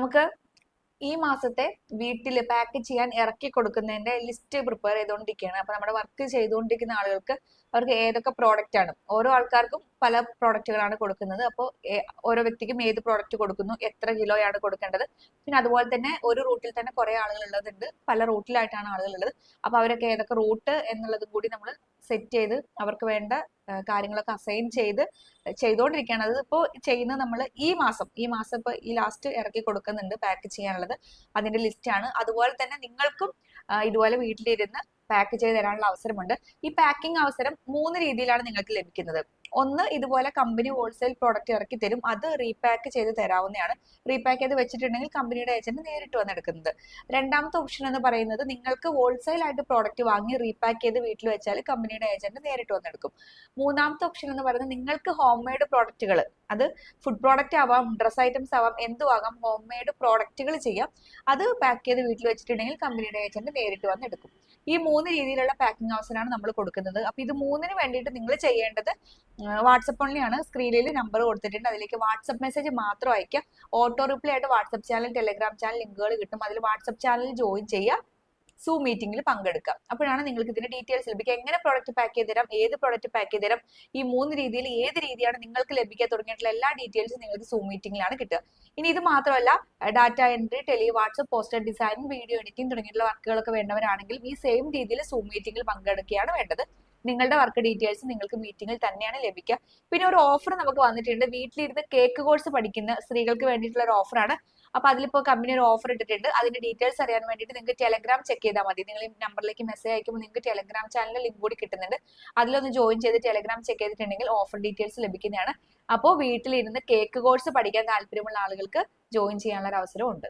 നമുക്ക് ഈ മാസത്തെ വീട്ടിൽ പാക്ക് ചെയ്യാൻ ഇറക്കി കൊടുക്കുന്നതിന്റെ ലിസ്റ്റ് പ്രിപ്പയർ ചെയ്തുകൊണ്ടിരിക്കുകയാണ് അപ്പൊ നമ്മുടെ വർക്ക് ചെയ്തുകൊണ്ടിരിക്കുന്ന ആളുകൾക്ക് അവർക്ക് ഏതൊക്കെ പ്രോഡക്റ്റ് ആണ്? ഓരോ ആൾക്കാർക്കും പല പ്രോഡക്റ്റുകളാണ് കൊടുക്കുന്നത്. അപ്പോൾ ഓരോ വ്യക്തിക്കും ഏത് പ്രോഡക്റ്റ് കൊടുക്കുന്നു എത്ര കിലോയാണ് കൊടുക്കേണ്ടത്. പിന്നെ അതുപോലെ തന്നെ ഒരു റൂട്ടിൽ തന്നെ കുറെ ആളുകൾ ഉള്ളതുണ്ട് പല റൂട്ടിലായിട്ടാണ് ആളുകൾ ഉള്ളത് അപ്പൊ അവരൊക്കെ ഏതൊക്കെ റൂട്ട് എന്നുള്ളതും കൂടി നമ്മൾ സെറ്റ് ചെയ്ത് അവർക്ക് വേണ്ട കാര്യങ്ങളൊക്കെ അസൈൻ ചെയ്ത് ചെയ്തുകൊണ്ടിരിക്കുകയാണ് അത് ഇപ്പോൾ ചെയ്യുന്നത് നമ്മൾ ഈ മാസം. ഈ മാസം ഇപ്പൊ ഈ ലാസ്റ്റ് ഇറക്കി കൊടുക്കുന്നുണ്ട് പാക്ക് ചെയ്യാനുള്ളത്. അതിന്റെ ലിസ്റ്റാണ് അതുപോലെ തന്നെ നിങ്ങൾക്കും ഇതുപോലെ വീട്ടിലിരുന്ന് പാക്ക് ചെയ്ത് തരാനുള്ള അവസരമുണ്ട്. ഈ പാക്കിംഗ് അവസരം മൂന്ന് രീതിയിലാണ് നിങ്ങൾക്ക് ലഭിക്കുന്നത്. ഒന്ന് ഇതുപോലെ കമ്പനി ഹോൾസെയിൽ പ്രോഡക്റ്റ് ഇറക്കി തരും. അത് റീപാക്ക് ചെയ്ത് തരാവുന്നതാണ്. റീപാക്ക് ചെയ്ത് വെച്ചിട്ടുണ്ടെങ്കിൽ കമ്പനിയുടെ ഏജന്റ് നേരിട്ട് വന്നെടുക്കുന്നത് രണ്ടാമത്തെ ഓപ്ഷൻ എന്ന് പറയുന്നത് നിങ്ങൾക്ക് ഹോൾസെയിൽ ആയിട്ട് പ്രോഡക്റ്റ് വാങ്ങി റീപാക്ക് ചെയ്ത് വീട്ടിൽ വെച്ചാൽ കമ്പനിയുടെ ഏജന്റ് നേരിട്ട് വന്നെടുക്കും മൂന്നാമത്തെ ഓപ്ഷൻ എന്ന് പറയുന്നത് നിങ്ങൾക്ക് ഹോം മെയ്ഡ് പ്രോഡക്റ്റുകൾ അത് ഫുഡ് പ്രോഡക്റ്റ് ആവാം ഡ്രസ് ഐറ്റംസ് ആവാം എന്തും ആകാം ഹോം മെയ്ഡ് പ്രോഡക്റ്റുകൾ ചെയ്യാം. അത് പാക്ക് ചെയ്ത് വീട്ടിൽ വെച്ചിട്ടുണ്ടെങ്കിൽ കമ്പനിയുടെ ഏജന്റ് നേരിട്ട് വന്ന് എടുക്കും. ഈ മൂന്ന് രീതിയിലുള്ള പാക്കിംഗ് ഹൗസിനാണ് നമ്മൾ കൊടുക്കുന്നത്. അപ്പൊ ഇത് മൂന്നിന് വേണ്ടിയിട്ട് നിങ്ങൾ ചെയ്യേണ്ടത് വാട്സപ്പ് ഓൺലിയാണ് സ്ക്രീനിൽ നമ്പർ കൊടുത്തിട്ടുണ്ട്. അതിലേക്ക് വാട്സപ്പ് മെസ്സേജ് മാത്രം അയക്കുക ഓട്ടോ റിപ്ലൈ ആയിട്ട് വാട്സപ്പ് ചാനൽ ടെലിഗ്രാം ചാനൽ ലിങ്കുകൾ കിട്ടും. അതിൽ വാട്സപ്പ് ചാനലിൽ ജോയിൻ ചെയ്യുക. സൂം മീറ്റിംഗിൽ പങ്കെടുക്കാം. അപ്പോഴാണ് നിങ്ങൾക്ക് ഇതിന്റെ ഡീറ്റെയിൽസ് ലഭിക്കുക. എങ്ങനെ പ്രോഡക്റ്റ് പാക്ക് ചെയ്ത് തരാം ഏത് പ്രോഡക്റ്റ് പാക്ക് ചെയ്ത് തരാം ഈ മൂന്ന് രീതിയിൽ ഏത് രീതിയാണ് നിങ്ങൾക്ക് ലഭിക്കാൻ തുടങ്ങിയിട്ടുള്ള എല്ലാ ഡീറ്റെയിൽസും നിങ്ങൾക്ക് സൂം മീറ്റിംഗിലാണ് കിട്ടുക. ഇനി ഇത് മാത്രമല്ല data entry tele WhatsApp poster design video editing തുടങ്ങിയിട്ടുള്ള വർക്കുകളൊക്കെ വേണ്ടവരാണെങ്കിൽ ഈ സെയിം രീതിയിൽ സൂം മീറ്റിംഗിൽ പങ്കെടുക്കുകയാണ് വേണ്ടത്. നിങ്ങളുടെ വർക്ക് ഡീറ്റെയിൽസ് നിങ്ങൾക്ക് മീറ്റിംഗിൽ തന്നെയാണ് ലഭിക്കുക. പിന്നെ ഒരു ഓഫർ നമുക്ക് വന്നിട്ടുണ്ട്. വീട്ടിലിരുന്ന് കേക്ക് കോഴ്സ് പഠിക്കുന്ന സ്ത്രീകൾക്ക് വേണ്ടിയിട്ടുള്ള ഒരു ഓഫറാണ് അപ്പൊ അതിലിപ്പോ കമ്പനി ഒരു ഓഫർ ഇട്ടിട്ടുണ്ട്. അതിന്റെ ഡീറ്റെയിൽസ് അറിയാൻ വേണ്ടിയിട്ട് നിങ്ങൾക്ക് ടെലഗ്രാം ചെക്ക് ചെയ്താൽ മതി. നിങ്ങൾ ഈ നമ്പറിലേക്ക് മെസ്സേജ് അയക്കുമ്പോൾ നിങ്ങൾക്ക് ടെലഗ്രാം ചാനലിൽ ലിങ്ക് കൂടി കിട്ടുന്നുണ്ട്. അതിലൊന്ന് ജോയിൻ ചെയ്ത് ടെലഗ്രാം ചെക്ക് ചെയ്തിട്ടുണ്ടെങ്കിൽ ഓഫർ ഡീറ്റെയിൽസ് ലഭിക്കുന്നതാണ്. അപ്പോൾ വീട്ടിലിരുന്ന് കേക്ക് കോഴ്സ് പഠിക്കാൻ താല്പര്യമുള്ള ആളുകൾക്ക് ജോയിൻ ചെയ്യാനുള്ള ഒരു അവസരം ഉണ്ട്